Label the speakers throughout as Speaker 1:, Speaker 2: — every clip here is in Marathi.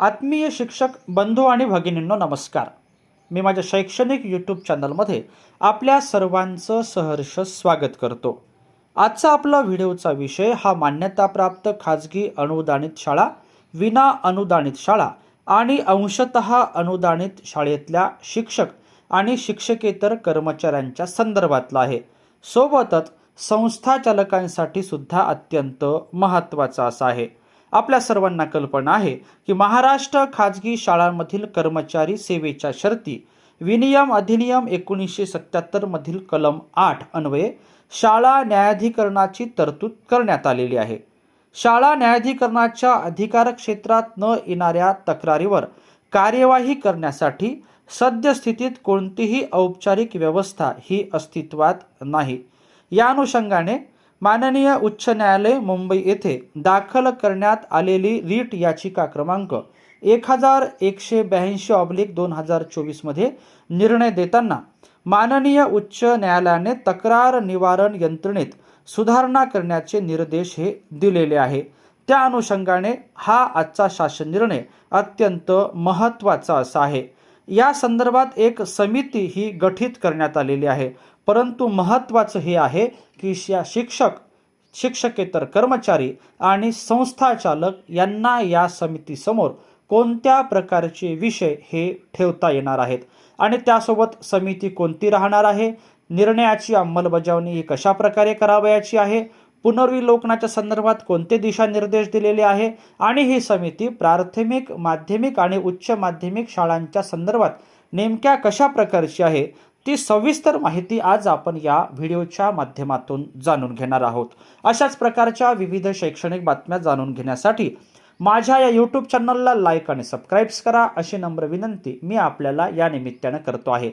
Speaker 1: आत्मीय शिक्षक बंधू आणि भगिनींनो नमस्कार. मी माझ्या शैक्षणिक यूट्यूब चॅनलमध्ये आपल्या सर्वांचं सहर्ष स्वागत करतो. आजचा आपला व्हिडिओचा विषय हा मान्यताप्राप्त खाजगी अनुदानित शाळा विना अनुदानित शाळा आणि अंशतः अनुदानित शाळेतल्या शिक्षक आणि शिक्षकेतर कर्मचाऱ्यांच्या संदर्भातला आहे. सोबतच संस्था चालकांसाठी सुद्धा अत्यंत महत्त्वाचा असा आहे. आपल्या सर्वांना कल्पना आहे की महाराष्ट्र खाजगी शाळांमधील कर्मचारी सेवेच्या शर्ती विनियम अधिनियम एकोणीसशे सत्त्याहत्तरमधील कलम आठ अन्वये शाळा न्यायाधिकरणाची तरतूद करण्यात आलेली आहे. शाळा न्यायाधिकरणाच्या अधिकार क्षेत्रात न येणाऱ्या तक्रारीवर कार्यवाही करण्यासाठी सद्यस्थितीत कोणतीही औपचारिक व्यवस्था ही अस्तित्वात नाही. या अनुषंगाने माननीय उच्च न्यायालय मुंबई येथे दाखल करण्यात आलेली रीट याचिका क्रमांक एक हजार एकशे ब्याऐंशी ऑब्लिक दोन हजार चोवीसमध्ये निर्णय देताना माननीय उच्च न्यायालयाने तक्रार निवारण यंत्रणेत सुधारणा करण्याचे निर्देश हे दिलेले आहे. त्या अनुषंगाने हा आजचा शासन निर्णय अत्यंत महत्त्वाचा असा आहे. या संदर्भात एक समिती ही गठीत करण्यात आलेली आहे. परंतु महत्त्वाचं हे आहे की या शिक्षक शिक्षकेतर कर्मचारी आणि संस्था चालक यांना या समितीसमोर कोणत्या प्रकारचे विषय हे ठेवता येणार आहेत? आणि त्यासोबत समिती कोणती राहणार आहे? निर्णयाची अंमलबजावणी ही कशा प्रकारे करावयाची आहे? पुनर्विलोकनाच्या संदर्भात कोणते दिशानिर्देश दिलेले आहे? आणि ही समिती प्राथमिक माध्यमिक आणि उच्च माध्यमिक शाळांच्या संदर्भात नेमक्या कशा प्रकारची आहे? ती सविस्तर माहिती आज आपण या व्हिडिओच्या माध्यमातून जाणून घेणार आहोत. अशाच प्रकारच्या विविध शैक्षणिक बातम्या जाणून घेण्यासाठी माझ्या या यूट्यूब चॅनलला लाईक आणि सबस्क्राईब्स करा अशी नम्र विनंती मी आपल्याला या निमित्तानं करतो आहे.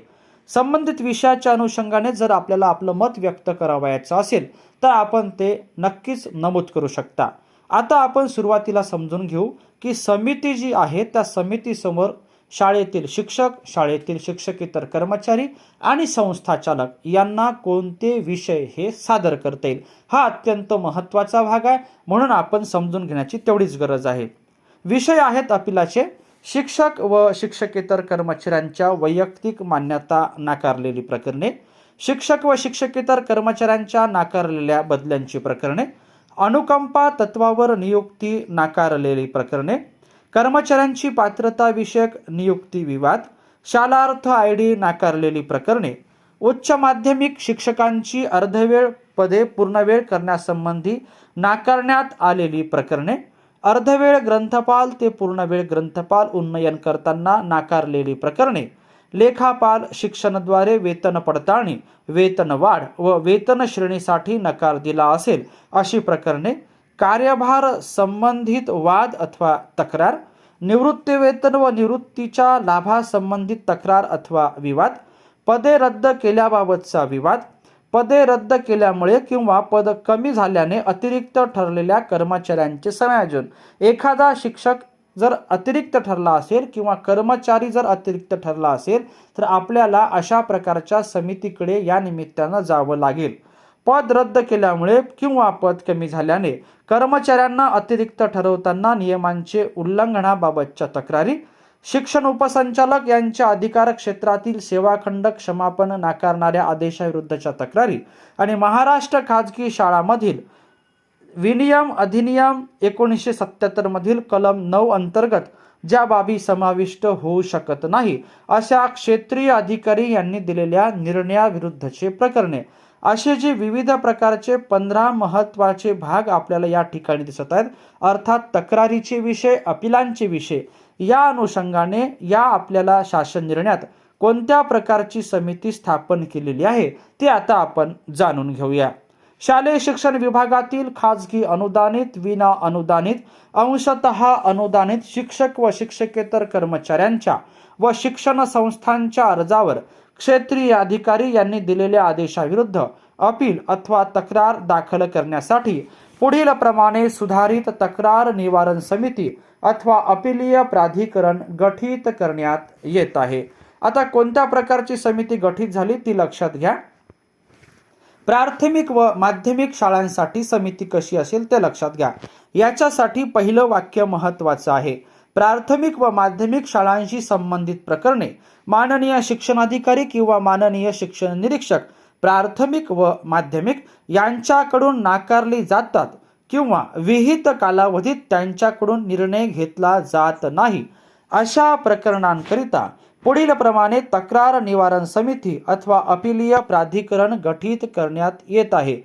Speaker 1: संबंधित विषयाच्या अनुषंगाने जर आपल्याला आपलं मत व्यक्त करावयाचं असेल तर आपण ते नक्कीच नमूद करू शकता. आता आपण सुरुवातीला समजून घेऊ की समिती जी आहे त्या समितीसमोर शाळेतील शिक्षक शाळेतील शिक्षकेतर कर्मचारी आणि संस्था चालक यांना कोणते विषय हे सादर करता येईल? हा अत्यंत महत्त्वाचा भाग आहे. म्हणून आपण समजून घेण्याची तेवढीच गरज आहे. विषय आहेत अपिलाचे. शिक्षक व शिक्षकेतर कर्मचाऱ्यांच्या वैयक्तिक मान्यता नाकारलेली प्रकरणे शिक्षक व शिक्षकेतर कर्मचाऱ्यांच्या नाकारलेल्या बदल्यांची प्रकरणे अनुकंपा तत्वावर नियुक्ती नाकारलेली प्रकरणे कर्मचाऱ्यांची पात्रता विषयक नियुक्ती विवाद शालार्थ आय डी नाकारलेली प्रकरणे उच्च माध्यमिक शिक्षकांची अर्धवेळ पदे पूर्णवेळ करण्यासंबंधी नाकारण्यात आलेली प्रकरणे अर्धवेळ ग्रंथपाल ते पूर्णवेळ ग्रंथपाल उन्नयन करताना नाकारलेली प्रकरणे लेखापाल शिक्षणाद्वारे वेतन पडताळणी वेतन वाढ व वेतन श्रेणीसाठी नकार दिला असेल अशी प्रकरणे कार्यभार संबंधित वाद अथवा तक्रार निवृत्तीवेतन व निवृत्तीच्या लाभासंबंधित तक्रार अथवा विवाद पदे रद्द केल्याबाबतचा विवाद पदे रद्द केल्यामुळे किंवा पद कमी झाल्याने अतिरिक्त ठरलेल्या कर्मचाऱ्यांचे समायोजन. एखादा शिक्षक जर अतिरिक्त ठरला असेल किंवा कर्मचारी जर अतिरिक्त ठरला असेल तर आपल्याला अशा प्रकारच्या समितीकडे या निमित्तानं जावं लागेल. पद रद्द केल्यामुळे किंवा पद कमी झाल्याने कर्मचाऱ्यांना अतिरिक्त ठरवताना नियमांचे उल्लंघनाबाबतच्या तक्रारी शिक्षण उपसंचालक यांच्या अधिकार क्षेत्रातील सेवाखंड क्षमापन नाकारणाऱ्या आदेशाविरुद्धच्या तक्रारी आणि महाराष्ट्र खाजगी शाळामधील विनियम अधिनियम एकोणीसशे सत्याहत्तर मधील कलम नऊ अंतर्गत ज्या बाबी समाविष्ट होऊ शकत नाही अशा क्षेत्रीय अधिकारी यांनी दिलेल्या निर्णयाविरुद्धचे प्रकरणे असे जे विविध प्रकारचे पंधरा महत्त्वाचे भाग आपल्याला या ठिकाणी दिसत आहेत अर्थात तक्रारीचे विषय अपिलांचे विषय या अनुषंगाने या आपल्याला शासन निर्णयात कोणत्या प्रकारची समिती स्थापन केलेली आहे ते आता आपण जाणून घेऊया. शालेय शिक्षण विभागातील खाजगी अनुदानित विना अनुदानित अंशतः अनुदानित शिक्षक व शिक्षकेतर कर्मचाऱ्यांच्या व शिक्षण संस्थांच्या अर्जावर क्षेत्रीय अधिकारी यांनी दिलेल्या आदेशाविरुद्ध अपील अथवा तक्रार दाखल करण्यासाठी पुढील प्रमाणे सुधारित तक्रार निवारण समिती अथवा अपिलीय प्राधिकरण गठीत करण्यात येत आहे. आता कोणत्या प्रकारची समिती गठीत झाली ती लक्षात घ्या. प्राथमिक व माध्यमिक शाळांसाठी समिती कशी असेल ते लक्षात घ्या. याच्यासाठी पहिलं वाक्य महत्वाचं आहे. प्राथमिक व माध्यमिक शाळांशी संबंधित प्रकरणे माननीय शिक्षणाधिकारी किंवा माननीय शिक्षण निरीक्षक प्राथमिक व माध्यमिक यांच्याकडून नाकारली जातात किंवा विहित कालावधीत त्यांच्याकडून निर्णय घेतला जात नाही. अशा प्रकरणांकरिता पुढील प्रमाणे तक्रार निवारण समिती अथवा अपिलीय प्राधिकरण गठीत करण्यात येत आहे.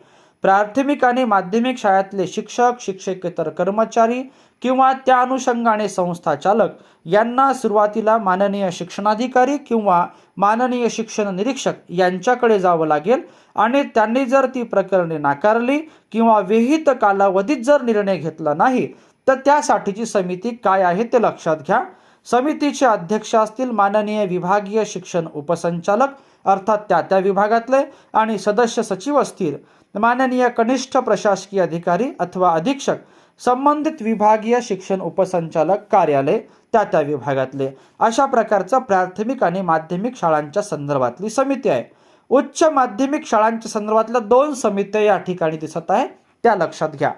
Speaker 1: प्राथमिक आणि माध्यमिक शाळेतले शिक्षक शिक्षकेतर कर्मचारी किंवा त्या अनुषंगाने संस्था चालक यांना सुरुवातीला माननीय शिक्षणाधिकारी किंवा माननीय शिक्षण निरीक्षक यांच्याकडे जावं लागेल. आणि त्यांनी जर ती प्रकरणे नाकारली किंवा विहित कालावधीत जर निर्णय घेतला नाही तर त्यासाठीची समिती काय आहे ते लक्षात घ्या. समितीचे अध्यक्ष असतील माननीय विभागीय शिक्षण उपसंचालक अर्थात त्या त्या विभागातले आणि सदस्य सचिव असतील माननीय कनिष्ठ प्रशासकीय अधिकारी अथवा अधीक्षक संबंधित विभागीय शिक्षण उपसंचालक कार्यालय त्या त्या विभागातले. अशा प्रकारचा प्राथमिक आणि माध्यमिक शाळांच्या संदर्भातली समिती आहे. उच्च माध्यमिक शाळांच्या संदर्भातल्या दोन समित्या या ठिकाणी दिसत आहे त्या लक्षात घ्या.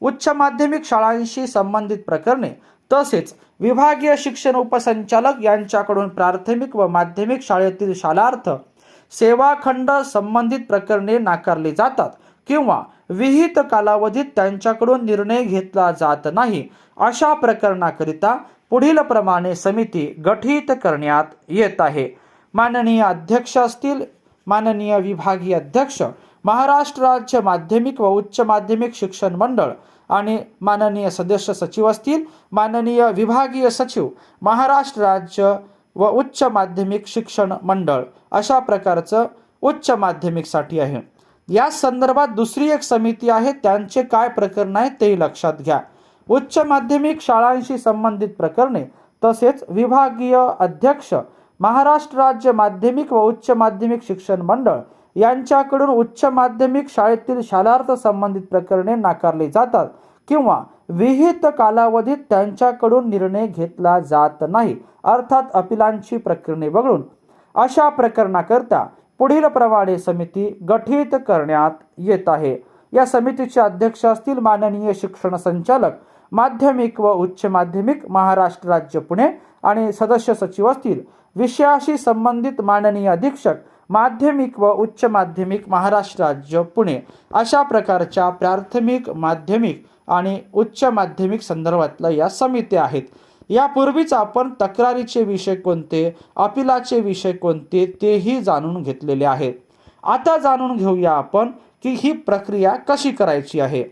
Speaker 1: उच्च माध्यमिक शाळांशी संबंधित प्रकरणे तसेच विभागीय शिक्षण उपसंचालक यांच्याकडून प्राथमिक व माध्यमिक शाळेतील शालार्थ सेवाखंड संबंधित प्रकरणे नाकारली जातात. किंवा विहित कालावधीत त्यांच्याकडून निर्णय घेतला जात नाही अशा प्रकरणाकरिता पुढील प्रमाणे समिती गठीत करण्यात येत आहे. माननीय अध्यक्ष असतील माननीय विभागीय अध्यक्ष महाराष्ट्र राज्य माध्यमिक व उच्च माध्यमिक शिक्षण मंडळ आणि माननीय सदस्य सचिव असतील माननीय विभागीय सचिव महाराष्ट्र राज्य व उच्च माध्यमिक शिक्षण मंडळ अशा प्रकारचं उच्च माध्यमिकसाठी आहे. या संदर्भात दुसरी एक समिती आहे त्यांचे काय प्रकरण आहे तेही लक्षात घ्या. उच्च माध्यमिक शाळांशी संबंधित प्रकरणे तसेच विभागीय अध्यक्ष महाराष्ट्र राज्य माध्यमिक व उच्च माध्यमिक शिक्षण मंडळ यांच्याकडून उच्च माध्यमिक शाळेतील शालार्थ संबंधित प्रकरणे नाकारली जातात किंवा विहित कालावधीत त्यांच्याकडून निर्णय घेतला जात नाही अर्थात अपिलांची प्रकरणे वगळून. अशा प्रकरणाकरता पुढील प्रमाणे समिती गठीत करण्यात येत आहे. या समितीचे अध्यक्ष असतील माननीय शिक्षण संचालक माध्यमिक व उच्च माध्यमिक महाराष्ट्र राज्य पुणे आणि सदस्य सचिव असतील. विषयाशी संबंधित माननीय अधीक्षक माध्यमिक व उच्च माध्यमिक महाराष्ट्र राज्य पुणे अशा प्रकारच्या प्राथमिक माध्यमिक आणि उच्च माध्यमिक संदर्भातल्या या समित्या आहेत. यापूर्वीच आपण तक्रारीचे विषय कोणते अपिलाचे विषय कोणते तेही जाणून घेतलेले आहेत. आता जाणून घेऊया आपण की ही प्रक्रिया कशी करायची आहे.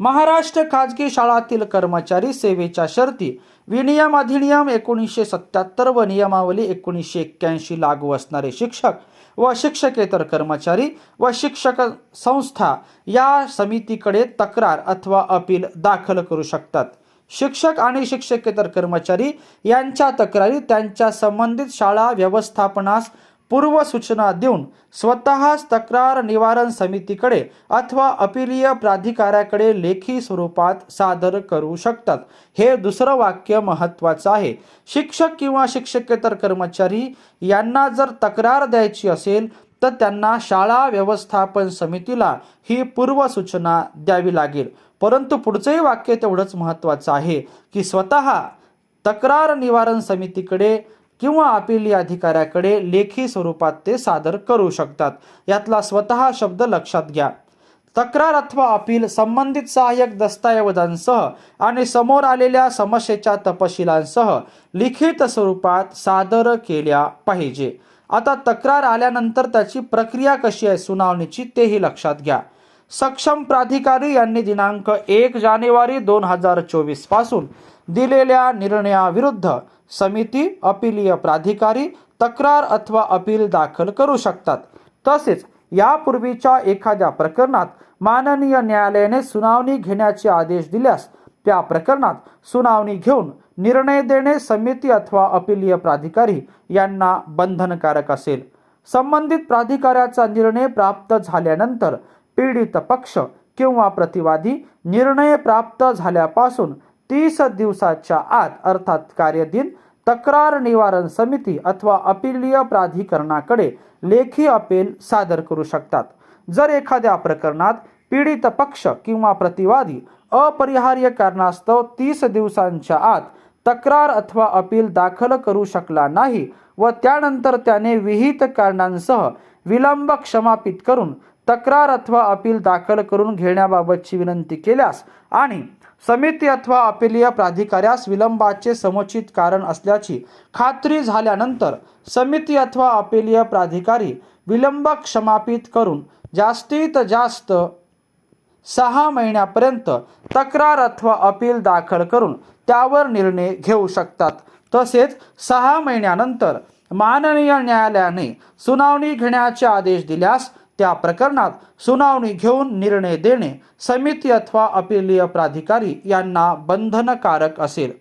Speaker 1: महाराष्ट्र खाजगी शाळातील कर्मचारी सेवेच्या शर्ती विनियम अधिनियम एकोणीसशे सत्याहत्तर व नियमावली एकोणीसशे एक्क्याऐंशी लागू असणारे शिक्षक व शिक्षकेतर कर्मचारी व शिक्षक संस्था या समितीकडे तक्रार अथवा अपील दाखल करू शकतात. शिक्षक आणि शिक्षकेतर कर्मचारी यांच्या तक्रारी त्यांच्या संबंधित शाळा व्यवस्थापनास पूर्व सूचना देऊन स्वतःच तक्रार निवारण समितीकडे अथवा अपिलीय प्राधिकाऱ्याकडे लेखी स्वरूपात सादर करू शकतात. हे दुसरं वाक्य महत्त्वाचं आहे. शिक्षक किंवा शिक्षकेतर कर्मचारी यांना जर तक्रार द्यायची असेल तर त्यांना शाळा व्यवस्थापन समितीला ही पूर्वसूचना द्यावी लागेल. परंतु पुढचंही वाक्य तेवढंच महत्त्वाचं आहे की स्वतः तक्रार निवारण समितीकडे किंवा अपिली अधिकाऱ्याकडे लेखी स्वरूपात ते सादर करू शकतात. यातला स्वतः शब्द लक्षात घ्या. तक्रार अथवा अपील संबंधित सहाय्यक दस्तऐवजांसह आणि समोर आलेल्या समस्येच्या तपशिलांसह लिखित स्वरूपात सादर केल्या पाहिजे. आता तक्रार आल्यानंतर त्याची प्रक्रिया कशी आहे सुनावणीची तेही लक्षात घ्या. सक्षम प्राधिकारी यांनी दिनांक एक जानेवारी दोन हजार चोवीसपासून दिलेल्या निर्णयाविरुद्ध समिती अपिलीय प्राधिकारी तक्रार अथवा अपील दाखल करू शकतात. तसेच यापूर्वीच्या एखाद्या प्रकरणात माननीय न्यायालयाने सुनावणी घेण्याचे आदेश दिल्यास त्या प्रकरणात सुनावणी घेऊन निर्णय देणे समिती अथवा अपिलीय प्राधिकारी यांना बंधनकारक असेल. संबंधित प्राधिकाऱ्याचा निर्णय प्राप्त झाल्यानंतर पीडित पक्ष किंवा प्रतिवादी निर्णय प्राप्त झाल्यापासून तीस दिवसाच्या आत अर्थात कार्यदिन तक्रार निवारण समिती अथवा अपिलीय प्राधिकरणाकडे लेखी अपील सादर करू शकतात. जर एखाद्या प्रकरणात पीडित पक्ष किंवा प्रतिवादी अपरिहार्य कारणास्तव तीस दिवसांच्या आत तक्रार अथवा अपील दाखल करू शकला नाही व त्यानंतर त्याने विहित कारणांसह विलंब क्षमापित करून तक्रार अथवा अपील दाखल करून घेण्याबाबतची विनंती केल्यास आणि समिती अथवा अपिलीय प्राधिकाऱ्यास विलंबाचे समुचित कारण असल्याची खात्री झाल्यानंतर समिती अथवा अपिलीय प्राधिकारी विलंब क्षमापित करून जास्तीत जास्त सहा महिन्यापर्यंत तक्रार अथवा अपील दाखल करून त्यावर निर्णय घेऊ शकतात. तसेच सहा महिन्यानंतर माननीय न्यायालयाने सुनावणी घेण्याचे आदेश दिल्यास त्या प्रकरणात सुनावणी घेऊन निर्णय देणे समिती अथवा अपिलीय प्राधिकारी यांना बंधनकारक असेल.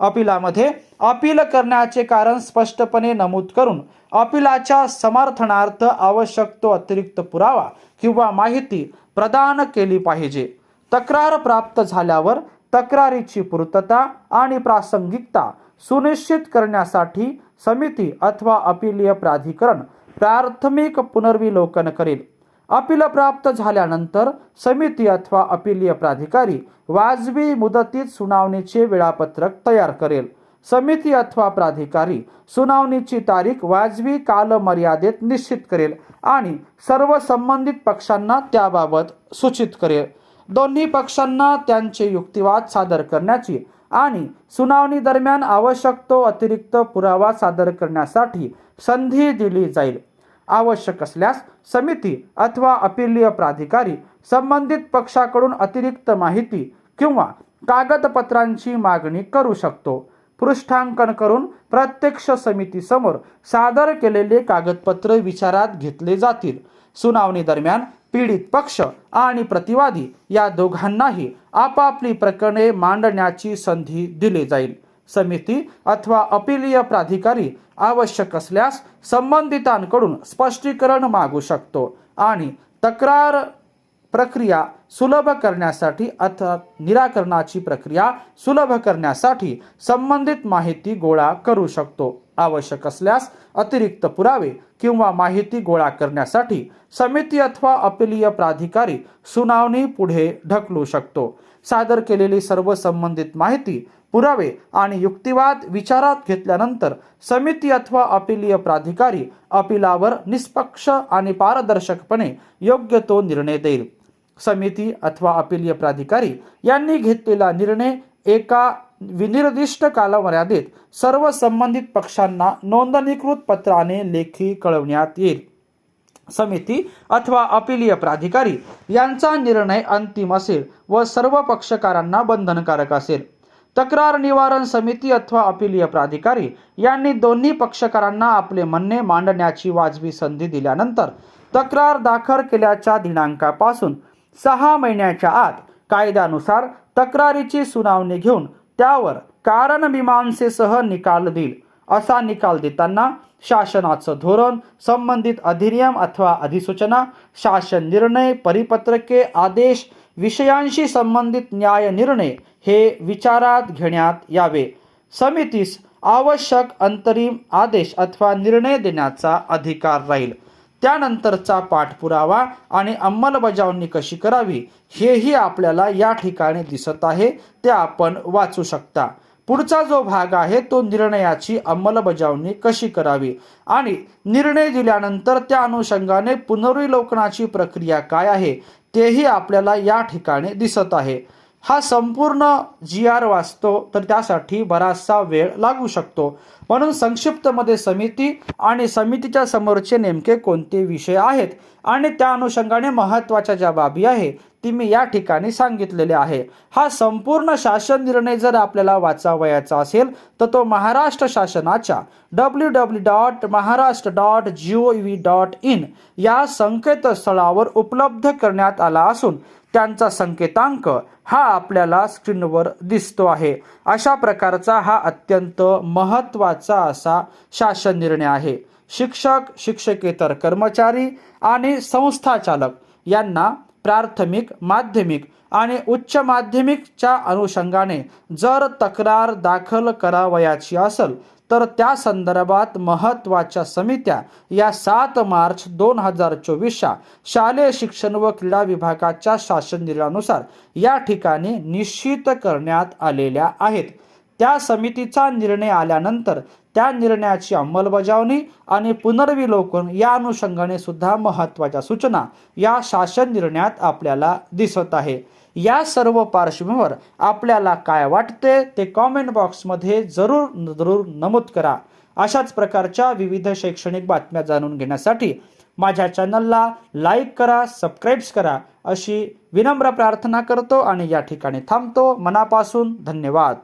Speaker 1: अपिलामध्ये अपील करण्याचे कारण स्पष्टपणे नमूद करून अपिलाच्या समर्थनार्थ आवश्यक तो अतिरिक्त पुरावा किंवा माहिती प्रदान केली पाहिजे. तक्रार प्राप्त झाल्यावर तक्रारीची पूर्तता आणि प्रासंगिकता सुनिश्चित करण्यासाठी समिती अथवा अपिलीय प्राधिकरण प्राथमिक पुनर्विलोकन करेल. अपील प्राप्त झाल्यानंतर समिती अथवा अपिलीय प्राधिकारी वाजवी मुदतीत सुनावणीचे वेळापत्रक तयार करेल. समिती अथवा प्राधिकारी सुनावणीची तारीख वाजवी कालमर्यादेत निश्चित करेल आणि सर्व संबंधित पक्षांना त्याबाबत सूचित करेल. दोन्ही पक्षांना त्यांचे युक्तिवाद सादर करण्याची आणि सुनावणी दरम्यान आवश्यक तो अतिरिक्त पुरावा सादर करण्यासाठी संधी दिली जाईल. आवश्यक असल्यास समिती अथवा अपिलीय प्राधिकारी संबंधित पक्षाकडून अतिरिक्त माहिती किंवा कागदपत्रांची मागणी करू शकतो. पृष्ठांकन करून प्रत्यक्ष समितीसमोर सादर केलेले कागदपत्र विचारात घेतले जातील. सुनावणी दरम्यान पीडित पक्ष आणि प्रतिवादी या दोघांनाही आपापली प्रकरणे मांडण्याची संधी दिली जाईल. समिती अथवा अपिलीय प्राधिकारी आवश्यक असल्यास संबंधितांकडून स्पष्टीकरण मागू शकतो आणि तक्रार प्रक्रिया सुलभ करण्यासाठी अथवा निराकरणाची प्रक्रिया सुलभ करण्यासाठी संबंधित माहिती गोळा करू शकतो. आवश्यक असल्यास अतिरिक्त पुरावे किंवा माहिती गोळा करण्यासाठी समिती अथवा अपिलीय प्राधिकारी सुनावणी पुढे ढकलू शकतो. सादर केलेली सर्व संबंधित माहिती पुरावे आणि युक्तिवाद विचारात घेतल्यानंतर समिती अथवा अपिलीय प्राधिकारी अपिलावर निष्पक्ष आणि पारदर्शकपणे योग्य तो निर्णय देईल. समिती अथवा अपिलीय प्राधिकारी यांनी घेतलेला निर्णय एका विनिर्दिष्ट कालमर्यादेत सर्व संबंधित पक्षांना नोंदणीकृत पत्राने लेखी कळवण्यात येईल. समिती अथवा अपिलीय प्राधिकारी यांचा निर्णय अंतिम असेल व सर्व पक्षकारांना बंधनकारक असेल. तक्रार निवारण समिती अथवा अपिलीय प्राधिकारी यांनी दोन्ही पक्षकारांना आपले म्हणणे मांडण्याची वाजवी संधी दिल्यानंतर तक्रार दाखल केल्याच्या दिनांकापासून सहा महिन्याच्या आत कायद्यानुसार तक्रारीची सुनावणी घेऊन त्यावर कारणमीमांसेसह निकाल देईल. असा निकाल देताना शासनाचं धोरण संबंधित अधिनियम अथवा अधिसूचना शासन निर्णय परिपत्रके आदेश विषयांशी संबंधित न्याय निर्णय हे विचारात घेण्यात यावे. समितीस आवश्यक अंतरिम आदेश अथवा निर्णय देण्याचा अधिकार राहील. त्यानंतरचा पाठपुरावा आणि अंमलबजावणी कशी करावी हेही आपल्याला या ठिकाणी दिसत आहे ते आपण वाचू शकता. पुढचा जो भाग आहे तो निर्णयाची अंमलबजावणी कशी करावी आणि निर्णय दिल्यानंतर त्या अनुषंगाने पुनर्विलोकनाची प्रक्रिया काय आहे तेही आपल्याला या ठिकाणी दिसत आहे. हा संपूर्ण जी आर वाचतो तर त्यासाठी बराचसा वेळ लागू शकतो. म्हणून संक्षिप्तमध्ये समिती आणि समितीच्या समोरचे नेमके कोणते विषय आहेत आणि त्या अनुषंगाने महत्त्वाच्या ज्या बाबी आहे ती मी या ठिकाणी सांगितलेले आहे. हा संपूर्ण शासन निर्णय जर आपल्याला वाचावयाचा असेल तर तो महाराष्ट्र शासनाच्या W W dot Maharashtra dot G O V dot in या संकेतस्थळावर उपलब्ध करण्यात आला असून त्यांचा संकेतांक हा आपल्याला स्क्रीनवर दिसतो आहे. अशा प्रकारचा हा अत्यंत महत्त्वाचा असा शासन निर्णय आहे. शिक्षक शिक्षकेतर कर्मचारी आणि संस्थाचालक यांना प्राथमिक माध्यमिक आणि उच्च माध्यमिकच्या अनुषंगाने जर तक्रार दाखल करावयाची असेल तर त्या संदर्भात महत्त्वाच्या समित्या या सात मार्च दोन हजार चोवीसच्या शालेय शिक्षण व क्रीडा विभागाच्या शासन निर्णयानुसार या ठिकाणी निश्चित करण्यात आलेल्या आहेत. त्या समितीचा निर्णय आल्यानंतर त्या निर्णयाची अंमलबजावणी आणि पुनर्विलोकन या अनुषंगाने सुद्धा महत्त्वाच्या सूचना या शासन निर्णयात आपल्याला दिसत आहे. या सर्व पार्श्वभूमीवर आपल्याला काय वाटते ते कॉमेंट बॉक्समध्ये जरूर जरूर नमूद करा. अशाच प्रकारच्या विविध शैक्षणिक बातम्या जाणून घेण्यासाठी माझ्या चॅनलला लाईक करा सबस्क्राईब्स करा अशी विनम्र प्रार्थना करतो आणि या ठिकाणी थांबतो. मनापासून धन्यवाद.